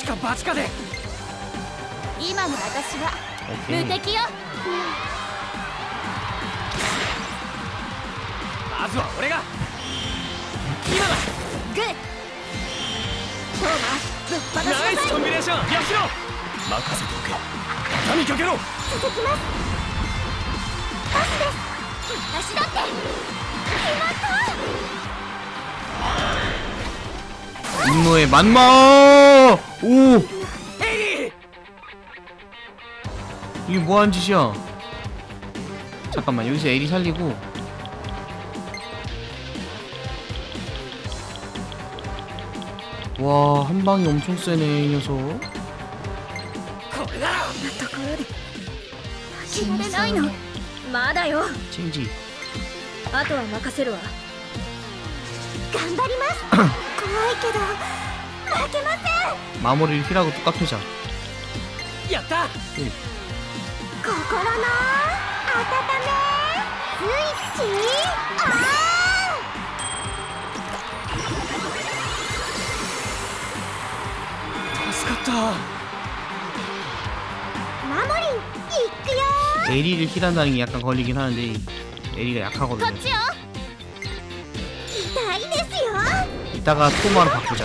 一か八かで。今の私は無敵よ、まずは俺が。今だ。グッ。トーマぶっ放しなさい。ナイスコンビネーション。任せておけ。畳みかけろ。続きます。パスです。私だって決まった。 오エリー 이게 뭐하는 짓이야 잠깐만 여기서 에리 살리고 와 한방이 엄청 세네 이 녀석 これだところで決めれないのまだよ 칭지 あとは任せるわ頑張ります怖いけど負けません 마무리를 힐하고 뚝딱 해자. 예. 에리를 힐한다는 게 약간 걸리긴 하는데 에리가 약하거든요. 이따가 토마로 바꾸자.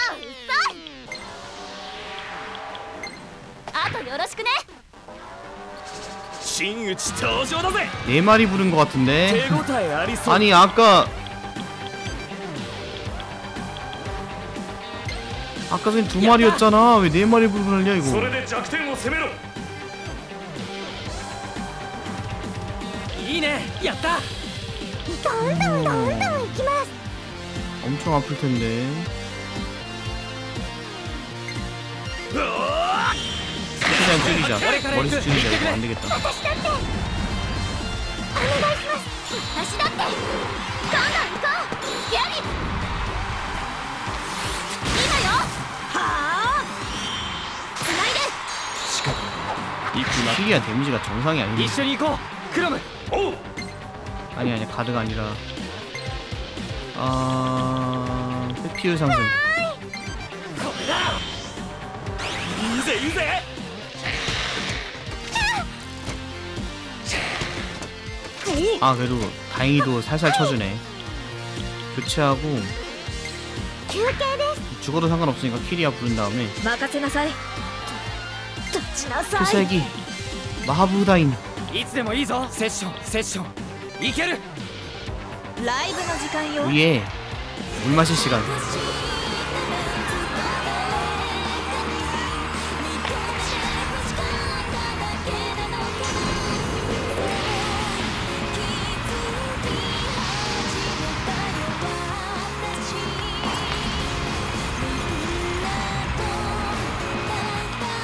네 마리 부른 것 같은데. 아니 아까 아까 전에 두 마리였잖아. 왜 네 마리 부르냐 이거. 엄청 아플 텐데. 최대한 줄이자 머리수 줄이자 이거 안 되겠다 私だってお願いします私だってどんどん行こうやり今よはあつないでしかもいくな 피기한 데미지가 정상이 아니네 一緒に行こうクラムおう 아니 아니 가드가 아니라 아 회피율 상승 これだいいぜいいぜ 아 그래도 다행히도 살살 쳐주네. 교체하고 죽어도 상관없으니까 키리아 부른 다음에 필살기 마부다인. 위에 물 마실 시간.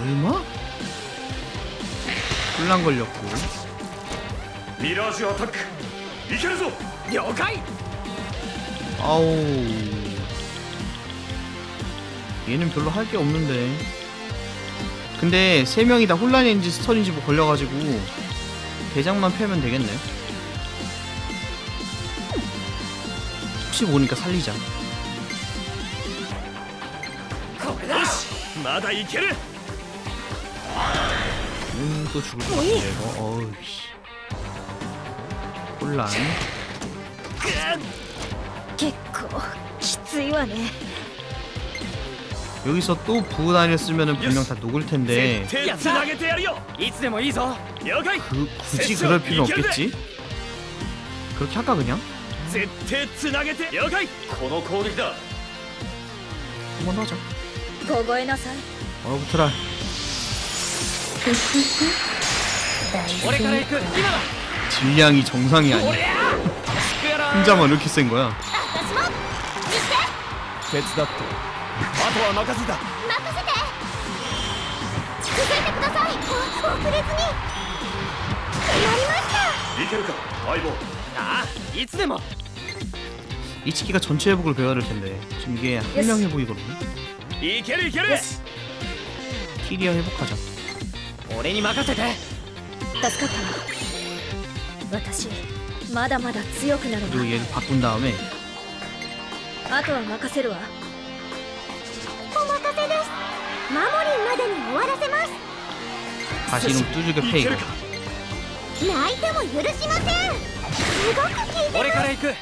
얼마? 혼란 걸렸고. 미라주 어택 이케르소! 여가이! 아우 얘는 별로 할 게 없는데. 근데 세 명이 다 혼란인지 스턴인지 뭐 걸려가지고 대장만 펴면 되겠네. 혹시 보니까 살리자. まだいける 음, 또 죽을 것 같은데 이거 어우 씨 혼란 結構きついわね 여기서 또 부단을 쓰면은 분명 다 녹을 텐데 絶対つなげてやるよいつでもいいぞ了解 그 굳이 그럴 필요 없겠지? 그렇게 할까 그냥? 絶対つなげて了解この攻撃だ 한 번 더 하자 凍えなさい 얼어붙어라 俺から行く今だ 질량이 정상이 お 아니야 りゃーくやらー 혼자만 이렇게 센 거야 私も見て手伝ってあとは任せた任せて続いてくださいお遅れずに決まりましたいけるか相棒ああいつでも 이치키가 전체 회복을 배워야 될 텐데 지금 이게 한 명 회복이거든 いけるいける 키리아 회복하자 俺に任せて助かったわ私まだまだ強くなる 그리고 わ 얘를 바꾼 다음에 あとは任せるわお任せですマモリンまでに終わらせます 다시 이놈 두들겨 패 いけ 이거 るか泣いても許しませんすごく効いて俺から行く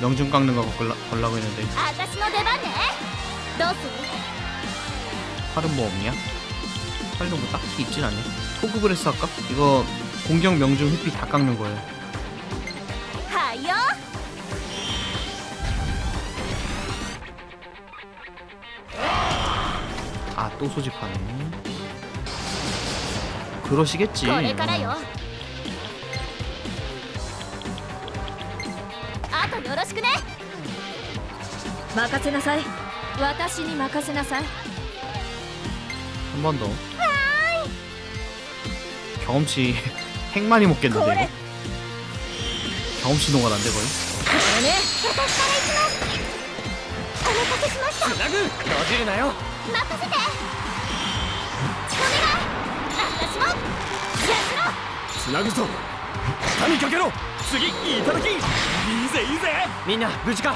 명중 깎는 거 걸라, 걸라고 했는데 아가씨, 뭐 너 대단해. 너도 팔은 뭐 없냐? 팔도 뭐 딱히 있진 않네 토급을 했어 할까? 이거 공격 명중 회피 다 깎는 거예요 하여? 아또 소집하네 그러시겠지 뭐. 任せなさい私に任せなさい 한 번 더 경험치 핵 많이 먹겠는데 これ 이거 경험치 노가다인데 거의 これね私から行きますお任せしましたつなぐ閉じるなよ任せてお願い私もやしろつなぐぞ下にかけろ次いただきいいぜいいぜみんな無事か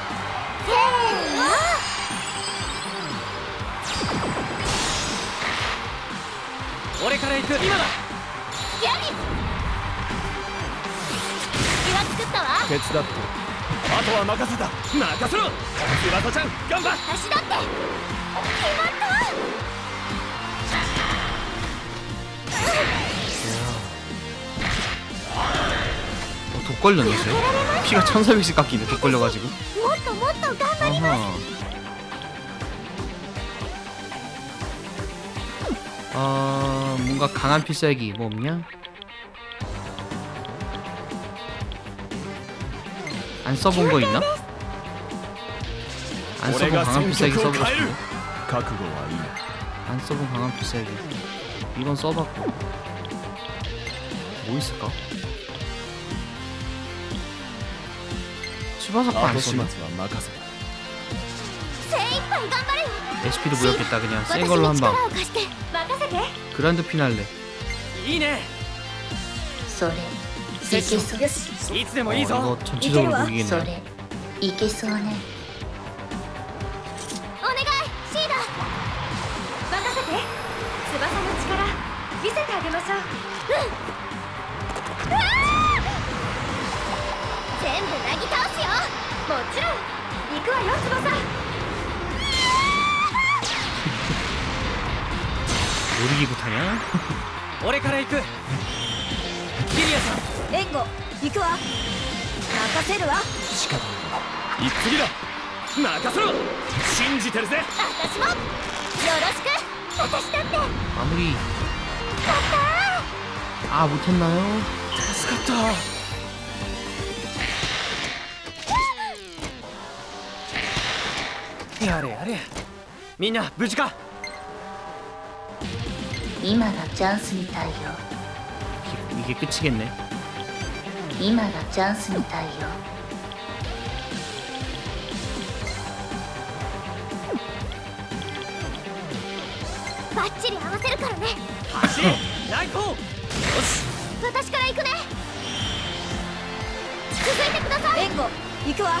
俺から行く。今だ。ギャは作ったわ手伝って。あとは任せた。任せろ。翼ちゃん頑張っ私だって。決まった 걸렸는데? 피가 1400씩 깎이네 독 걸려가지고 아하 어... 뭔가 강한 필살기 뭐 없냐? 안 써본 거 있나? 안 써본 강한 필살기 써보고 싶은데 안 써본 강한 필살기 이건 써봤고 뭐 있을까? 치바사카 안 後始末 썼나? は任せ精一杯頑張るよ SP도 무섭겠다 그냥 센 私 걸로 に 한방 力を貸して任せて 그란드 피날레 いいねそれいけそうよしいつで 어, もいいぞ 이거 전체적으로 이대로 와. そ 녹이겠네 れいけそうねお願いシーダ任せて翼の力見せてあげましょううんうわー全部なぎ倒すよも ちろん行くわよ翼リブタや俺から行くリアさん援護行くわ任せるわぎだ任せろ信じてるぜ私もよろしく私だってあ勝ったあ、助かったやれやれみんな無事か今がチャンスみたいよ 이게 끝이겠네 今がチャンスみたいよバッチリ合わせるからね走れライトよし私から行くね続いてください援護行くわ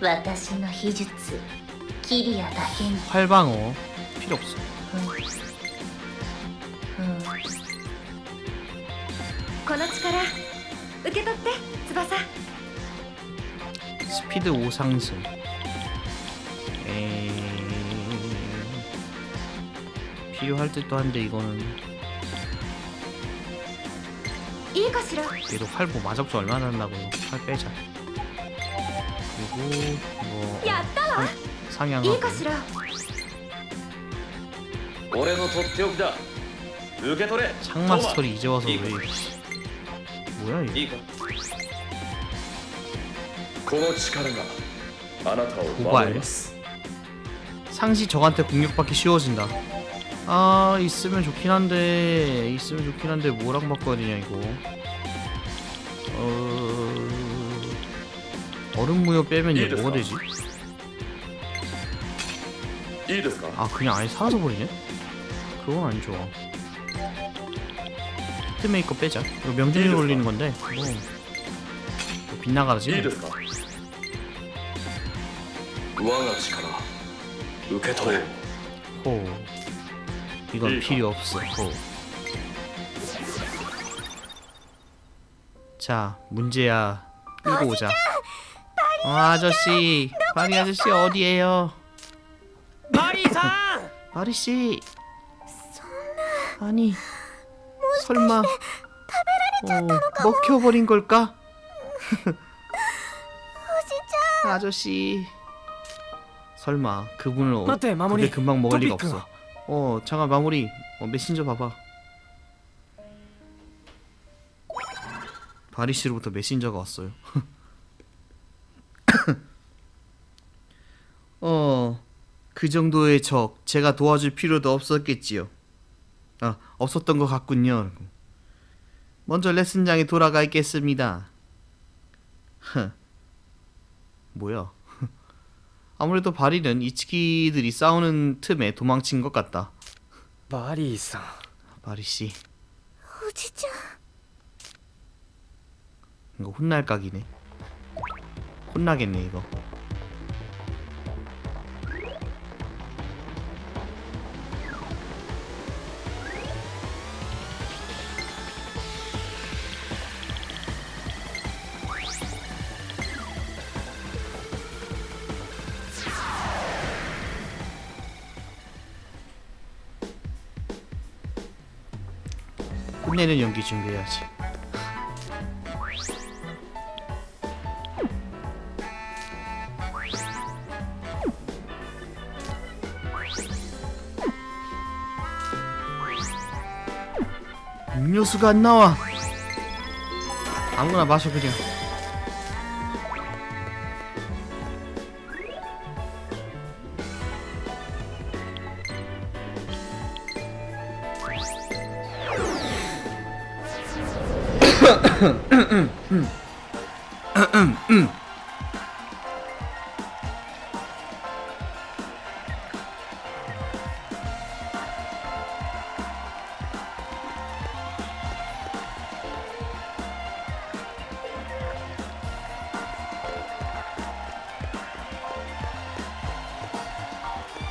私の秘術キリアだけに 활방어 필요 없어 うんこの力受け取って翼 스피드 5 상승 에이... 필요할 듯도 한데 이거는 いいかしら 얘도 활보 마접수 얼마나 한다고 활 빼자 그리고 뭐 やったわ 상향하고 いいかしら俺のとっておきだ受け取れ 창마 トーマ 스토리 이제 와서 왜 이거. 뭐야 이거 いいかこの力があなたを守ります 상시 적한테 공격받기 쉬워진다 아 있으면 좋긴 한데 있으면 좋긴 한데 뭐랑 바꿔야 되냐 이거 어... 얼음 무효 빼면 이제 뭐가 되지? 아 그냥 아예 사라져 버리네? 그건 안 좋아. 히트메이커 빼자. 이거 명중률 올리는 건데 뭐 빗나가지? 호. 이건 필요 없어. 호. 자 문제야. 끌고 오자. 어, 아저씨. 마리 아저씨 어디에요? 마리사! 마리 씨. 아니 설마 어, 먹혀버린 걸까? 아저씨. 설마 그분을 어, 그게 금방 먹을 리가 없어. 어 잠깐 마무리. 어, 메신저 봐봐. 바리 씨로부터 메신저가 왔어요. 그 정도의 적 제가 도와줄 필요도 없었겠지요. 아, 없었던 것 같군요. 먼저 레슨장에 돌아가 있겠습니다. 뭐야? 아무래도 바리는 이츠키들이 싸우는 틈에 도망친 것 같다. 바리상. 바리 씨. 어, 오지짱. 이거 혼날 각이네. 혼나겠네 이거. 화내는 연기 준비해야지. 음료수가 안 나와. 아무거나 마셔 그냥.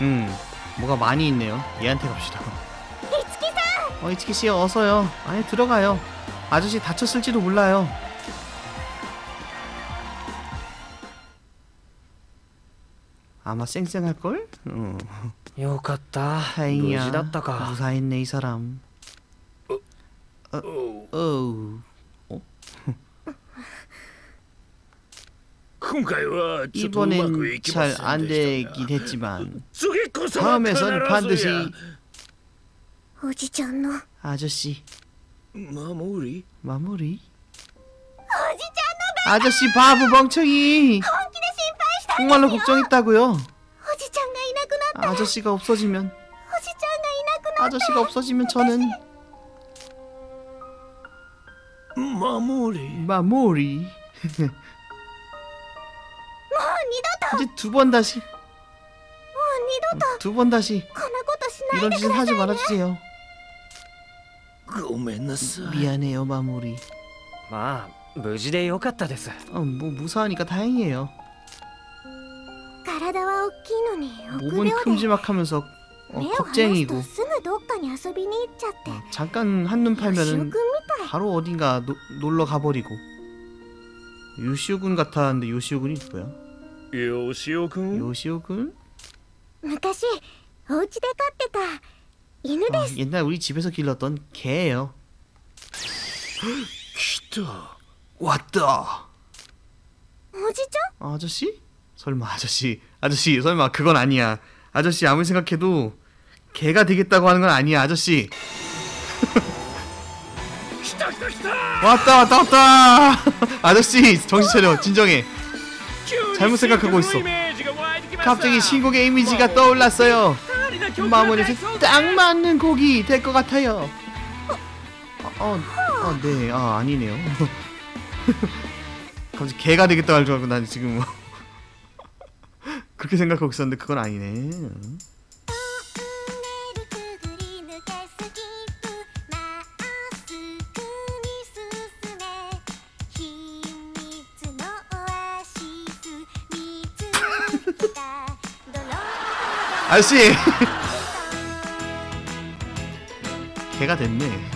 음, 뭐가 많이 있네요. 얘한테 갑시다. 이츠키 어, 씨 어서요. 아예 들어가요. 아저씨 다쳤을지도 몰라요. 아마 쌩쌩할걸? 어. 요갔다. 다행이야. 무지다가 무사했네 이 사람. 어, 어, 어? 어? 이번엔 잘 안 되긴 했지만 다음에선 반드시 아저씨 마무리? 마무리? 아저씨 바보 멍청이! 정말로 걱정했다고요? 아저씨가 없어지면? 아저씨가 없어지면 저는 마무리. 마무리. 이제 두 번 다시 두 번 다시 이런 짓은 하지 말아주세요. ごめんなさい 미안해요 마무리. まあ無事でよかったです 어, 뭐 무사하니까 다행이에요. 体は大きいのに臆 몸은 病で 큼지막하면서 어, 目を離す 겁쟁이고 とすぐどっかに遊びに行っちゃって 어, 잠깐 한눈 よしおくん 팔면은 みたい 바로 어딘가 노, 놀러 가버리고 요시오군 같았는데 요시오군이 뭐야? 吉尾君 요시오군? 昔お家で飼ってた 犬 어, です 옛날 우리 집에서 길렀던 개예요. 来た 왔다. おじちゃん 아저씨? 설마 아저씨 아저씨 설마 그건 아니야 아저씨 아무리 생각해도 개가 되겠다고 하는 건 아니야 아저씨 来た来た来た 왔다 왔다 왔다 아저씨 정신 차려 진정해 잘못 생각하고 있어 갑자기 신곡의 이미지가 떠올랐어요 마무리에서 딱 맞는 곡이 될 것 같아요 어, 어, 네, 아, 아니네요. 갑자기 개가 되겠다 할 줄 알고 난 지금 그렇게 생각하고 있었는데 그건 아니네. 아저씨! 개가 됐네.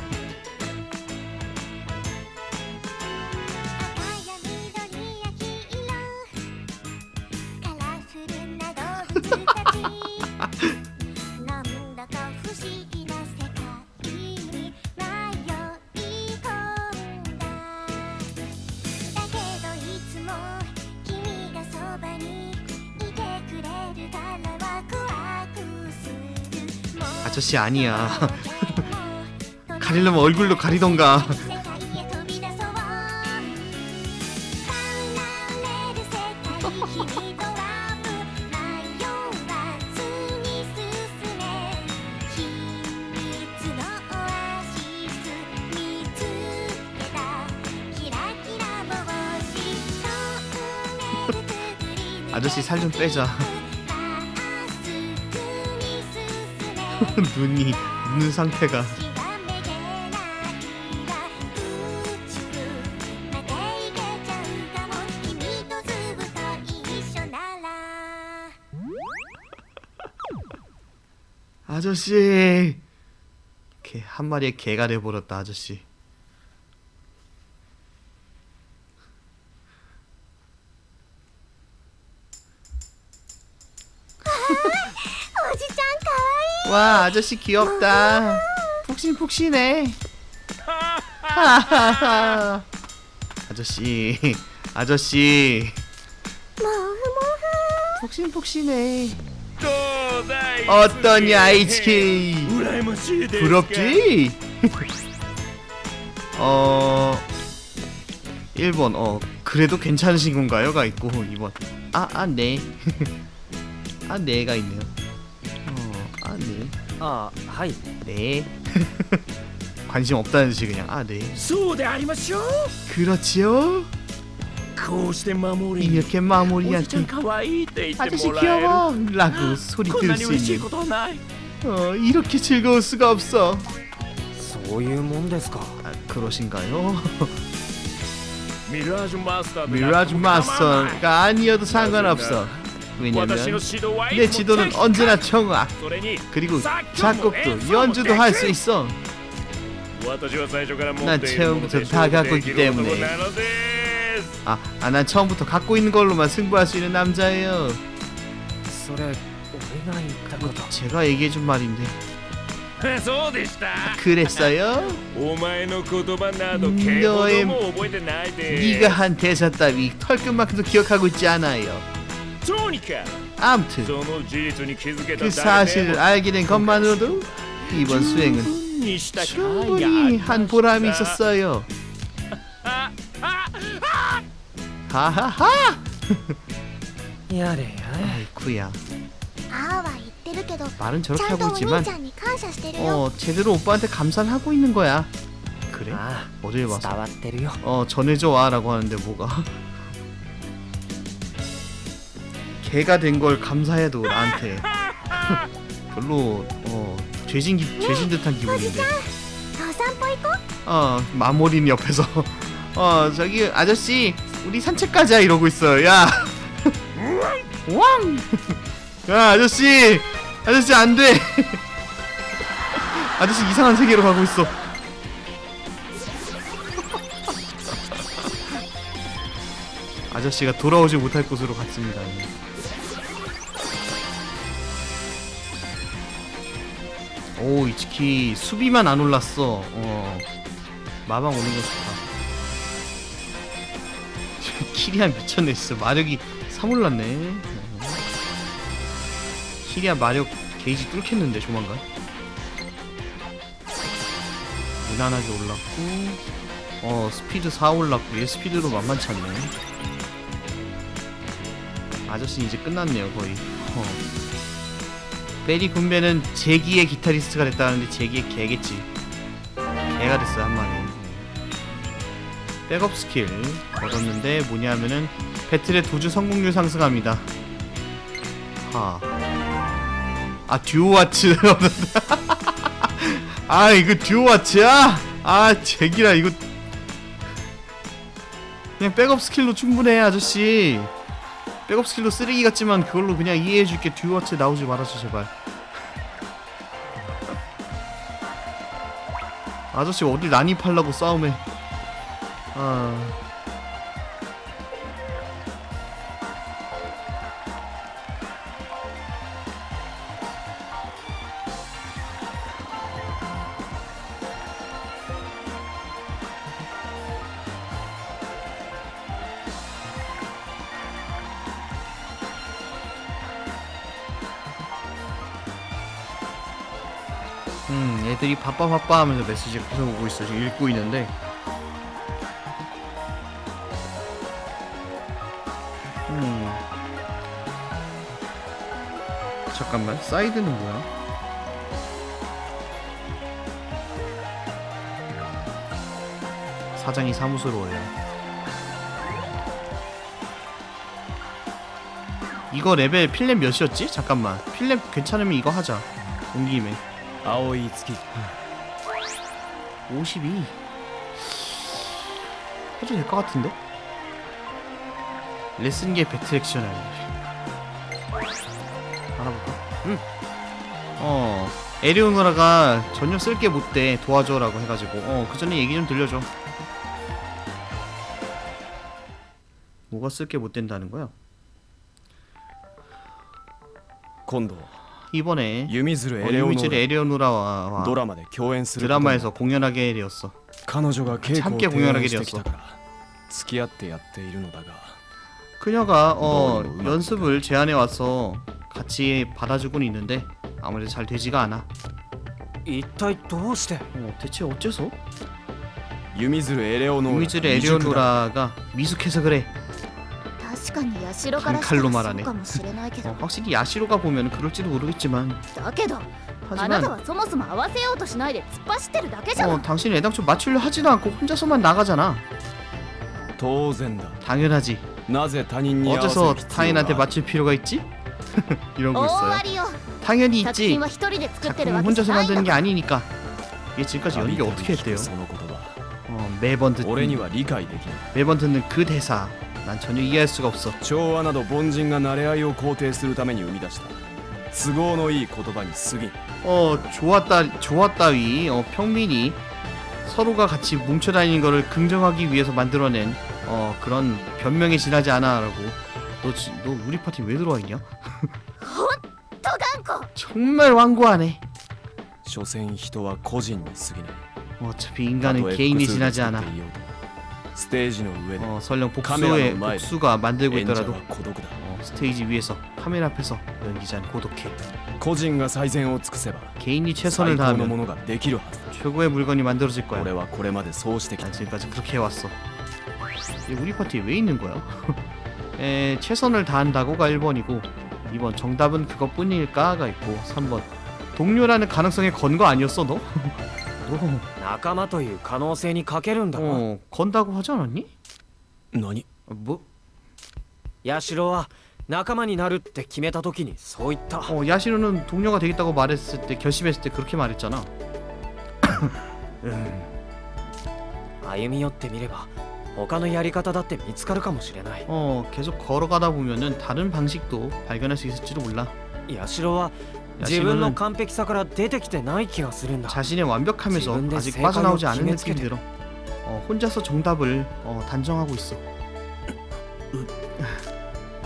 아저씨 아니야. 가리려면 얼굴로 가리던가. 아저씨 살 좀 빼자. 눈이 눈 상태가. 아저씨! 개 한 마리의 개가 돼버렸다 아저씨. 우와 아저씨 귀엽다. 푹신푹신해. 하하하 아저씨 아저씨. 푹신푹신해. 어떤 야이치 부럽지? 어... 1번 어 그래도 괜찮으신 건가요? 가 있고 2번. 아아네아 아, 네가 있네요. 아, 하이. 네. 관심 없다는 듯이 그냥 아, 네. 소대 아니마쇼. 그렇지요. 이렇게 마무리한테 아저씨 귀여워 라고 소리 들수 있는 어, 이렇게 즐거울 수가 없어 아, 그러신가요? 미라주 마스터가 아니어도 상관없어 왜냐면 아, 내 지도는 언제나 청아 그리고 작곡도 연주도 할 수 있어. 난 처음부터 다 갖고 있기 때문에. 아, 아, 난 처음부터 갖고 있는 걸로만 승부할 수 있는 남자예요. 제가 얘기해준 말인데. 아, 그랬어요? 음, 너의 네가 한 대사 따위 털끝만큼도 기억하고 있지 않아요. 아무튼 그 사실을 알게 된 것만으로도 이번 수행은 충분히 한 보람이 있었어요. 하하하! 아이쿠야. 말은 저렇게 하고 있지만 어 제대로 오빠한테 감사를 하고 있는 거야. 그래? 아, 어딜 봤어 어 전해줘 와라고 하는데 뭐가? 개가 된 걸 감사해도 나한테 별로 어 죄진 기, 죄진 듯한 기분인데. 어, 어 마모린 옆에서 어 저기 아저씨 우리 산책 가자 이러고 있어. 야. 왕. 야 아저씨 아저씨 안 돼. 아저씨 이상한 세계로 가고 있어. 아저씨가 돌아오지 못할 곳으로 갔습니다. 오 이치키 수비만 안 올랐어. 어. 마방 오는 거 좋다. 키리안 미쳤네 진짜. 마력이 3 올랐네. 어. 키리안 마력 게이지 뚫겠는데 조만간? 무난하게 올랐고 어 스피드 4 올랐고 얘 스피드로 만만치 않네. 아저씨 이제 끝났네요 거의. 어. 베리 군배는 제기의 기타리스트가 됐다는데 제기의 개겠지. 개가 됐어 한마디 백업 스킬 얻었는데 뭐냐면은 배틀의 도주 성공률 상승합니다. 하 아 듀오 와치 얻었다. 아 이거 듀오 와치야? 아 제기라 이거. 그냥 백업 스킬로 충분해 아저씨 백업 스킬로 쓰레기 같지만 그걸로 그냥 이해해줄게. 듀오워치 나오지 말아줘 제발. 아저씨 어디 난입하려고 싸움해. 아 음, 애들이 바빠 바빠 하면서 메시지가 계속 오고 있어. 지금 읽고 있는데. 음. 잠깐만. 사이드는 뭐야? 사장이 사무스러워요. 이거 레벨 필렙 몇이었지? 잠깐만. 필렙 괜찮으면 이거 하자. 온 김에. 아오이 이츠키 52 해도 될 것 같은데? 레슨계 배틀 액션을 알아볼까? 응! 어 에리오노라가 전혀 쓸 게 못 돼 도와줘 라고 해가지고 어 그 전에 얘기 좀 들려줘 뭐가 쓸 게 못 된다는 거야? 今度 이번에 유미즈르 어, 에레오누라와 드라마에서 공연하게 되었어. 함께 공연하게 되었어. 그녀가 어, 연습을 제안해 와서 같이 받아주곤 있는데 아무래도 잘 되지가 않아. 어, 대체 어째서? 유미즈르 에레오누라가 미숙해서 그래. 칼로 말하네. 어, 확실히 야시로가 보면 그럴지도 모르겠지만. 하지만 어, 당신은 애당초 맞추려 하지도 않고 혼자서만 나가잖아. 당연하지. 어째서 타인한테 맞출 필요가 있지? 이런 거 있어요? 당연히 있지. 작품은 혼자서 만드는 게 아니니까. 이게 지금까지 연기 어떻게 했대요? 어, 매번 듣는 매번 듣는 그 대사. 난 전혀 이해할 수가 없어 調和など凡人が慣れ合いを肯定するために生み出した都合のいい言葉に過ぎん 어 좋았다 좋았다위 어, 평민이 서로가 같이 뭉쳐 다니는 거를 긍정하기 위해서 만들어낸 어 그런 변명에 지나지 않아라고 너, 지- 너 우리 파티 왜 들어와 있냐? と頑固 정말 완고하네 所詮人は個人に過ぎない 어차피 た 인간은 とえ 개인이 複数で 지나지 作っ 않아 스테이지 어, 설령 복수의 복수가 만들고 있더라도 어, 스테이지 위에서 카메라 앞에서 연기자는 고독해. 개인이 최선을 다하면 최고의 물건이 만들어질 거야. 난 지금까지 그렇게 해왔어. 우리 파티에 왜 있는 거야? 에, 최선을 다한다고가 1번이고 2번 정답은 그것뿐일까가 있고 3번 동료라는 가능성에 건 거 아니었어 너? 너 仲間という可能性にかけるんだな 어, 건다고 하지 않았니? 何 어, 뭐? 八代は仲間になるって決めた時にそう言った 어, 야시로는 동료가 되겠다고 말했을 때 결심했을 때 그렇게 말했잖아. 음, 歩み寄ってみれば他のやり方だって見つかるかもしれない 어, 계속 걸어가다 보면은 다른 방식도 발견할 수 있을지도 몰라. 八代は 自分の完璧さから出てきてない気がするんだ 자신의 완벽함에서 지금 내 아직 생각을 빠져나오지 않은 기맥스게 느낌이 들어. 어, 혼자서 정답을 어, 단정하고 있어.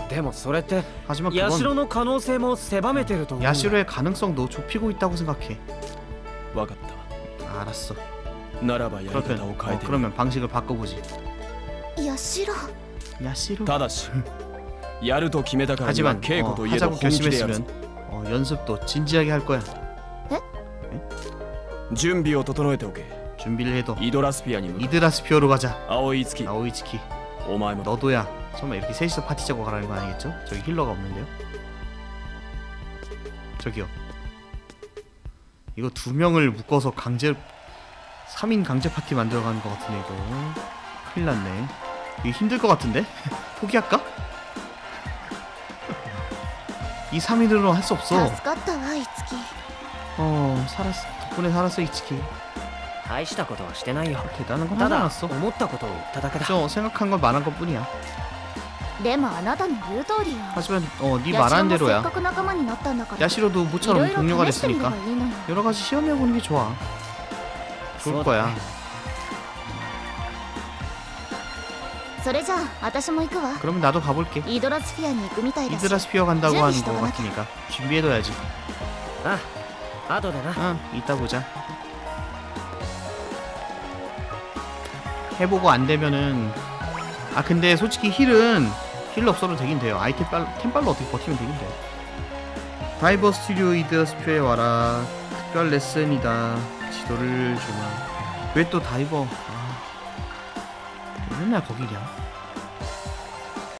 でもそれって 하지만 八 그건 代の可能性も狭めてると思うんだ 야시로의 가능성도 좁히고 있다고 생각해. わかったわ 알았어. ならばやり 그러면 方を変え 어, てみる 그러면 방식을 바꿔보지. 社 야시로. ただしやると決めたからには 하지만 稽古 어, といえど 하자고 本気でやる 결심했으면 어, 연습도 진지하게 할 거야. 네? 네? 에? 준비 준비를 해도 이도라스피아님 이드라스피오로 가자. 아오이츠키. 아오이츠키. 오마이 너도야. 설마 이렇게 셋이서 파티 짜고 가라는 건 아니겠죠? 저기 힐러가 없는데요. 저기요. 이거 두 명을 묶어서 강제 3인 강제 파티 만들어가는 것 같은데 이거 큰일 났네. 이거 힘들 것 같은데? 포기할까? 이 3위로 할 수 없어. 어, 살았어. 덕분에 살았어, 이치키. 대단한 건 하지 않았어. 그저 생각한 건 말한 것 뿐이야. 하지만 어, 네 말한 대로야. 야시로도 모처럼 동료가 됐으니까 여러 가지 시험해보는 게 좋아. 좋을 거야. 그럼 나도 가볼게. 이드라 스피어 간다고 하는 거 같으니까 준비해둬야지. 아, 아, 이따 보자. 해보고 안 되면은 아 근데 솔직히 힐은 힐 없어도 되긴 돼요. 아이템 빨 템빨로 어떻게 버티면 되긴 돼. 다이버 스튜디오 이드 스피어에 와라. 특별 레슨이다. 지도를 주면 왜 또 다이버? 맨날 거기냐?